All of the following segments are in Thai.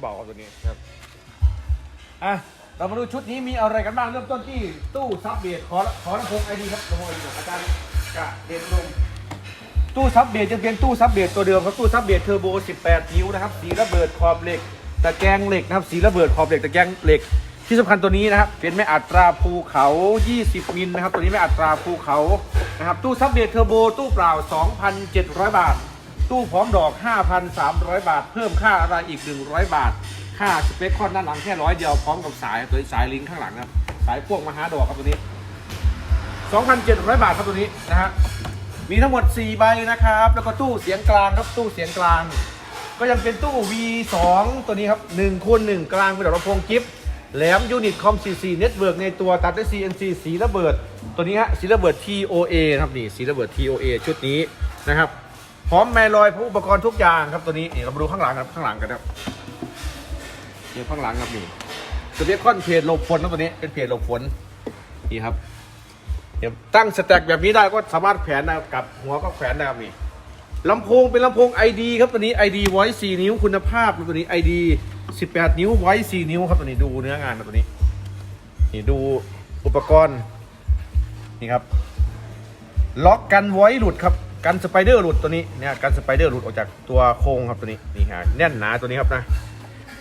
เบาครับตัวนี้ครับ อะ เรามาดูชุดนี้มีอะไรกันบ้าง เริ่มต้นที่ตู้ซับเบียดขอขอลำโพงไอดีครับลำโพงไอดีของอาจารย์กะเด่นลงตู้ซับเบียดจะเป็นตู้ซับเบียดตัวเดิมครับ ตู้ซับเบียดเทอร์โบ 18 นิ้วนะครับ สีระเบิดขอบเหล็ก ตะแกรงเหล็กนะครับ สีระเบิดขอบเหล็ก ตะแกรงเหล็ก ที่สำคัญตัวนี้นะครับ เป็นแม่อัตราภูเขา 20 มิลนะครับ ตัวนี้แม่อัตราภูเขา นะครับ ตู้ซับเบียดเทอร์โบ ตู้เปล่า 2,700 บาท ตู้พร้อมดอก 5,300 บาท เพิ่มค่าอะไรอีก 100 บาท ค่าสเปคคอนด้านหลังแค่ร้อยเดียวพร้อมกับสายตัวสายลิงข้างหลังนะครับสายพวกมาหาดอกครับตัวนี้ 2,700 บาทครับตัวนี้นะฮะมีทั้งหมด 4 ใบนะครับ แล้วก็ตู้เสียงกลางครับตู้เสียงกลาง ก็ยังเป็นตู้ V2 ตัวนี้ครับ1คูณ1กลางเป็นดอกลำโพงกิฟต์แหลมยูนิตคอม CC เน็ตเวิร์กในตัวตัดด้วย CNC สีระเบิด ตัวนี้ฮะสีระเบิด TOA นะครับนี่สีระเบิด TOA ชุดนี้นะครับ พร้อมแมลอยพร้อุปกรณ์ทุกอย่างครับตัวนี้นี่เรามาดูข้างหลังครับข้างหลังกันครับนี่ข้างหลังครับนี่ตัวเบคอนเพจหลบฝนนะตัวนี้เป็นเพจหลบฝนนี่ครับเดี๋ยวตั้งสแต็กแบบนี้ได้ก็สามารถแขวนได้กับหัวก็แขวนได้ครับนี่ลำโพงเป็นลำโพง ID ครับตัวนี้ ID Voice 4นิ้วคุณภาพตัวนี้ ID 18 นิ้ว Voice 4นิ้วครับตัวนี้ดูเนื้องานครับตัวนี้ นี่ดูอุปกรณ์นี่ครับ ล็อกกันไว้หลุดครับ กันสไปเดอร์หลุดตัวนี้เนี่ยกันสไปเดอร์หลุดออกจากตัวโครงครับตัวนี้นี่ฮะแน่นหนาตัวนี้ครับนะ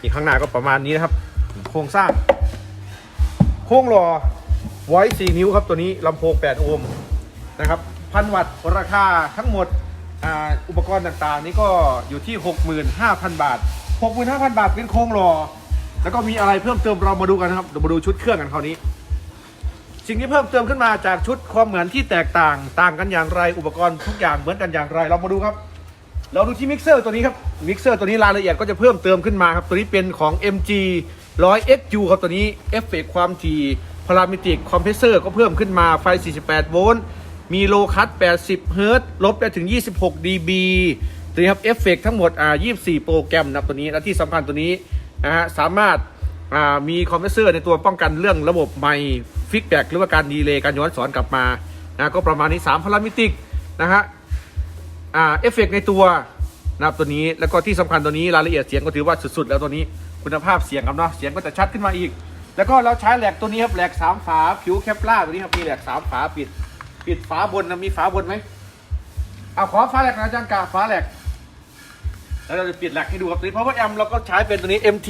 อีกข้างหน้าก็ประมาณนี้นะครับ โครงสร้าง โครงหล่อไว้4นิ้วครับตัวนี้ลำโพง8โอห์มนะครับพันวัตต์ราคาทั้งหมดอ่าอุปกรณ์ต่างๆ นี้ก็อยู่ที่ 65,000 บาท 65,000 บาทเป็นโครงหล่อแล้วก็มีอะไรเพิ่มเติมเรามาดูกันนะครับเรามาดูชุดเครื่องกันคราวนี้ สิ่งที่เพิ่มเติมขึ้นมาจากชุดความเหมือนที่แตกต่าง ต่างกันอย่างไรอุปกรณ์ทุกอย่างเหมือนกันอย่างไร เรามาดูครับ เราดูที่มิกเซอร์ตัวนี้ครับมิกเซอร์ตัวนี้รายละเอียดก็จะเพิ่มเติมขึ้นมาครับตัวนี้เป็นของ MG 100 XU ครับตัวนี้เอฟเฟกความถี่พารามิติกคอมเพรสเซอร์ก็เพิ่มขึ้นมาไฟ 48 โวลต์มีโลคัต80 เฮิรตซ์ลบได้ถึง 26 dB ตัวนี้ครับเอฟเฟกทั้งหมดอ่า24 โปรแกรมนะตัวนี้และที่สำคัญตัวนี้นะฮะสามารถอ่ามีคอมเพรสเซอร์ในตัวป้องกันเรื่องระบบไมค์ฟิ กแบ็กหรือว่าการดีเลย์การย้อนสอนกลับมานะก็ประมาณนี้ 3 พารามิติกนะฮะอ่าเอฟเฟกต์ในตัวนะครับตัวนี้แล้วก็ที่สำคัญตัวนี้รายละเอียดเสียงก็ถือว่าสุดๆ แล้วตัวนี้คุณภาพเสียงครับเนาะเสียงก็จะชัดขึ้นมาอีก แล้วก็เราใช้แหลกตัวนี้ครับแหลกสามฝาผิวแคปล่าตัวนี้ครับมีแหลกสามฝาปิด ปิดฝาบนนะมีฝาบนไหมเอาขอฝาแหลกนะจารย์กาฝาแหลกแล้วเราจะปิดแหลกให้ดูครับตัวนี้เพราะว่าแอมเราก็ใช้เป็นตัวนี้ MT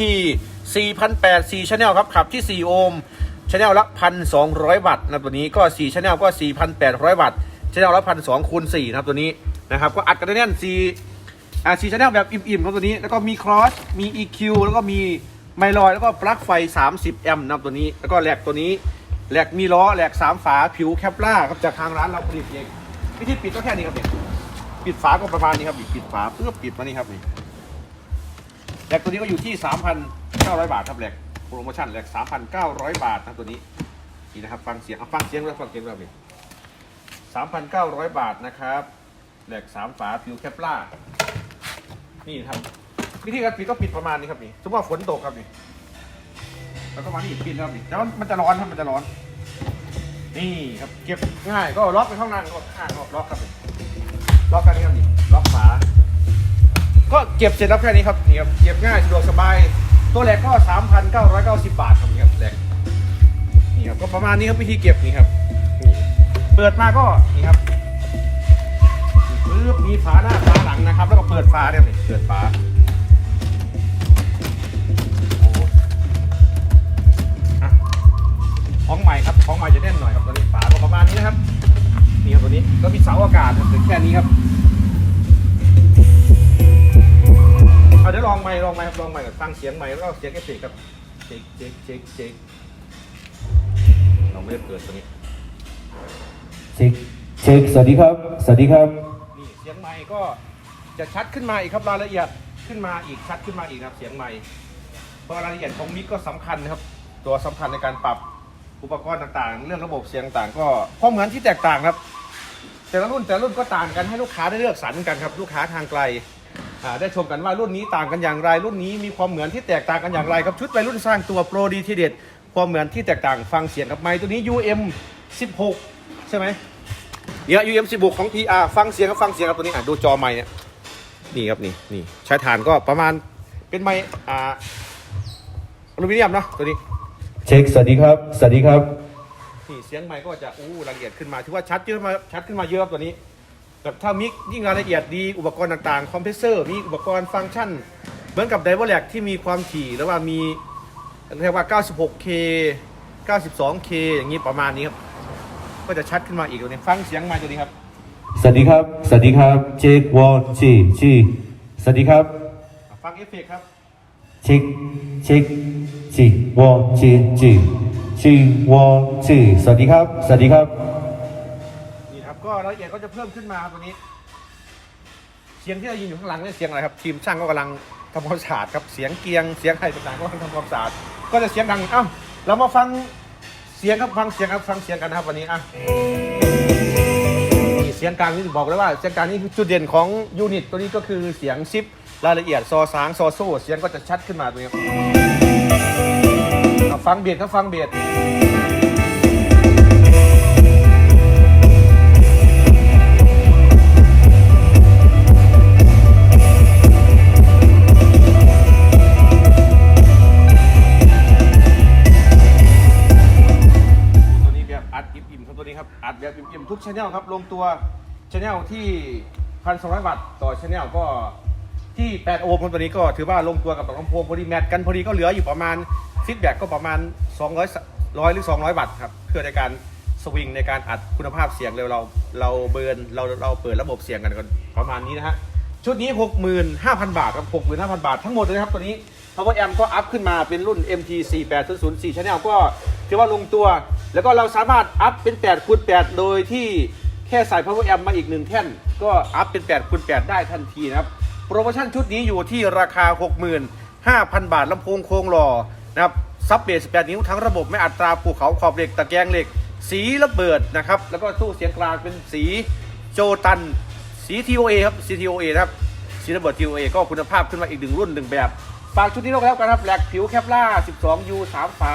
4 0 0 4 channel ครับขับที่ 4 โอห์ม channel ละ1,200วัตต์นะตัวนี้ก็4 channel ก็4,800วัตต์ channel ละ1,200คูณ4นะครับตัวนี้นะครับก็อัดกันแน่น4อ่า4 channel แบบอิ่มๆครับตัวนี้แล้วก็มี cross มี EQ แล้วก็มีไมลอยแล้วก็ปลั๊กไฟ 30 แอมป์นะครับตัวนี้แล้วก็แหลกตัวนี้แหลกมีล้อแหลกสามฝาผิวแคปล่าครับจากทางร้านเราผลิตเองวิธีปิดก็แค่นี้ครับเนี่ยปิดฝาก็ประมาณนี้ครับปิดฝาเพื่อปิดมานี่ครับนี่แหลกตัวนี้ก็อยู่ที่ 3,900 บาทครับแหลก โปรโมชั่นแหลก3,900 บาทนะตัวนี้นี่นะครับฟังเสียงเอาฟังเสียงด้วยฟังเสียงด้วยนี่3,900 บาทนะครับแหลก3ฝาผิวแคปล่านี่ครับวิธีการปิดก็ปิดประมาณนี้ครับนี่สมมติว่าฝนตกครับนี่แล้วก็มานี่ปิดแล้วนี่แล้วมันจะร้อนครับมันจะร้อน นี่ครับเก็บง่ายก็ล็อกไปข้างล่างก็ข้างก็ล็อกครับนี่ล็อกกันนี่ครับนี่ล็อกฝาก็เก็บเสร็จแล้วแค่นี้ครับนี่ครับเก็บง่ายสะดวกสบาย ตัวแหลกก็ 3,990 บาทครับนี่ครับแหลกนี่ครับก็ประมาณนี้ครับวิธีเก็บนี่ครับนี่เปิดมาก็นี่ครับปึ๊บมีฝาหน้าฝาหลังนะครับ แล้วก็เปิดฝาเนี่ยเปิดฝา อาเดี๋ยวลองใหม่ลองใหม่ครับลองใหม่กับฟังเสียงใหม่แล้วก็เสียงเอฟเฟกต์ครับเจ๊กเจ๊กเจ๊กเจ๊กเราไม่ได้เปิดตัวนี้เช็คเช็คสวัสดีครับ สวัสดีครับ นี่เสียงใหม่ก็จะชัดขึ้นมาอีกครับรายละเอียดขึ้นมาอีกชัดขึ้นมาอีกนะครับเสียงใหม่เพราะรายละเอียดของมิกก็สำคัญนะครับ ตัวสำคัญในการปรับอุปกรณ์ต่างๆ เรื่องระบบเสียงต่างๆก็ข้อเหมือนที่แตกต่างครับ แต่ละรุ่นแต่ละรุ่นก็ต่างกันให้ลูกค้าได้เลือกสรรกันครับลูกค้าทางไกล อ่าได้ชมกันว่ารุ่นนี้ต่างกันอย่างไร รุ่นนี้มีความเหมือนที่แตกต่างกันอย่างไรครับชุดวัยรุ่นสร้างตัวโปรดีทีเด็ดความเหมือนที่แตกต่างฟังเสียงกับไมค์ตัวนี้ UM 16 ใช่ไหมเนี่ย UM 16 ของ PR ฟังเสียงกับฟังเสียงกับตัวนี้อะดูจอไมค์เนี่ยนี่ครับนี่นี่ใช้ฐานก็ประมาณเป็นไม้อ่าอลูมิเนียมเนาะตัวนี้เช็คสวัสดีครับสวัสดีครับนี่เสียงไมค์ก็จะอู้ละเอียดขึ้นมาถือว่าชัดขึ้นมาชัดขึ้นมาเยอะครับตัวนี้แบบ ถ้ามิกยิ่งรายละเอียดดีอุปกรณ์ต่างๆ คอมเพรสเซอร์ มีอุปกรณ์ฟังก์ชัน เหมือนกับไดเวอร์แลกที่มีความถี่แล้วว่ามีเรียกว่า 96K 92K อย่างนี้ประมาณนี้ครับ ก็จะชัดขึ้นมาอีกตัวนี้ฟังเสียงไมค์ตัวนี้ครับ สวัสดีครับ สวัสดีครับเช็ควอลจีจีสวัสดีครับ ฟังเอฟเฟกต์ครับเช็คเช็คจีวอลจีจีจีวอลจีสวัสดีครับ สวัสดีครับนี่ครับ ก็รายละเอียดก็จะเพิ่มขึ้นมาครับตัวนี้ เสียงที่เรายินอยู่ข้างหลังเนี่ยเสียงอะไรครับทีมช่างก็กำลังทำความสะอาดครับเสียงเกียงเสียงอะไรต่างๆก็กำลังทำความสะอาดก็จะเสียงดังอ้าเรามาฟังเสียงครับฟังเสียงครับฟังเสียงกันนะครับวันนี้อะนี่เสียงกลางนี่บอกเลยว่าเสียงกลางนี่คือจุดเด่นของยูนิต ตัวนี้ก็คือเสียงซิปรายละเอียดซอสางซอโซ่เสียงก็จะชัดขึ้นมาตัวนี้ฟังเบียดครับฟังเบียด อัดแบบอิ่มๆทุกชแนลครับลงตัวชแนลที่พันสองร้อยบาทต่อชแนลก็ที่8โอห์มครับตัวนี้ก็ถือว่าลงตัวกับลำโพงพอดีแมทกันพอดีก็เหลืออยู่ประมาณฟีดแบ็กก็ประมาณ200ร้อยหรือ200บาทครับเพื่อในการสวิงในการอัดคุณภาพเสียงเร็วเราเราเบิร์นเราเราเปิดระบบเสียงกันก่อนประมาณนี้นะฮะชุดนี้ 65,000 บาทครับ65,000 บาท ทั้งหมดเลยนะครับตัวนี้ Power Amp ก็อัพขึ้นมาเป็นรุ่น MT 48004 Channel ก็ถือว่าลงตัว แล้วก็เราสามารถอัพเป็น8คูณ8โดยที่แค่ใส่ Power Amp มาอีกหนึ่งแท่น ก็อัพเป็น8คูณ8ได้ทันทีนะครับ โปรโมชั่นชุดนี้อยู่ที่ราคา 65,000 บาทลำโพงโครงหล่อนะครับซับเบส8นิ้วทั้งระบบไม่อัตราภูเขาขอบเหล็กตะแกรงเหล็ก สีระเบิดนะครับ แล้วก็ตู้เสียงกลางเป็นสีโจตันสี TOA ครับสี TOA นะครับสีระเบิด TOA ก็คุณภาพขึ้นมาอีกหนึ่งรุ่นหนึ่งแบบ ฝากชุดนี้ด้วยกันแล้วกันครับแหลกผิวแคปล่า 12U 3 ฝา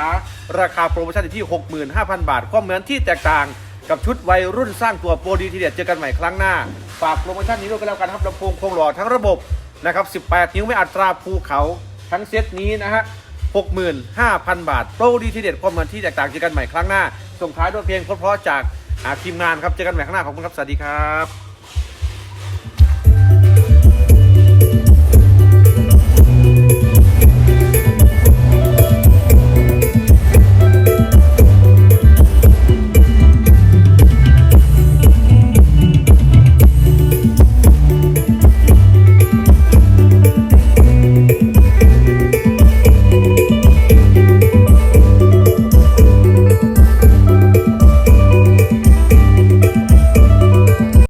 ราคาโปรโมชั่นอยู่ที่ 65,000 บาท ความเหมือนที่แตกต่างกับชุดวัยรุ่นสร้างตัวโปรดีทีเด็ดเจอกันใหม่ครั้งหน้า ฝากโปรโมชั่นนี้ด้วยกันแล้วกันครับลำโพงโครงหล่อทั้งระบบนะครับ 18 นิ้วไม่อัตราภูเขาทั้งเซตนี้นะฮะ 65,000 บาท โปรดีทีเด็ดความเหมือนที่แตกต่างเจอกันใหม่ครั้งหน้า ส่งท้ายด้วยเพลงเพราะๆจากทีมงานครับ เจอกันใหม่ครั้งหน้าขอบคุณครับ สวัสดีครับ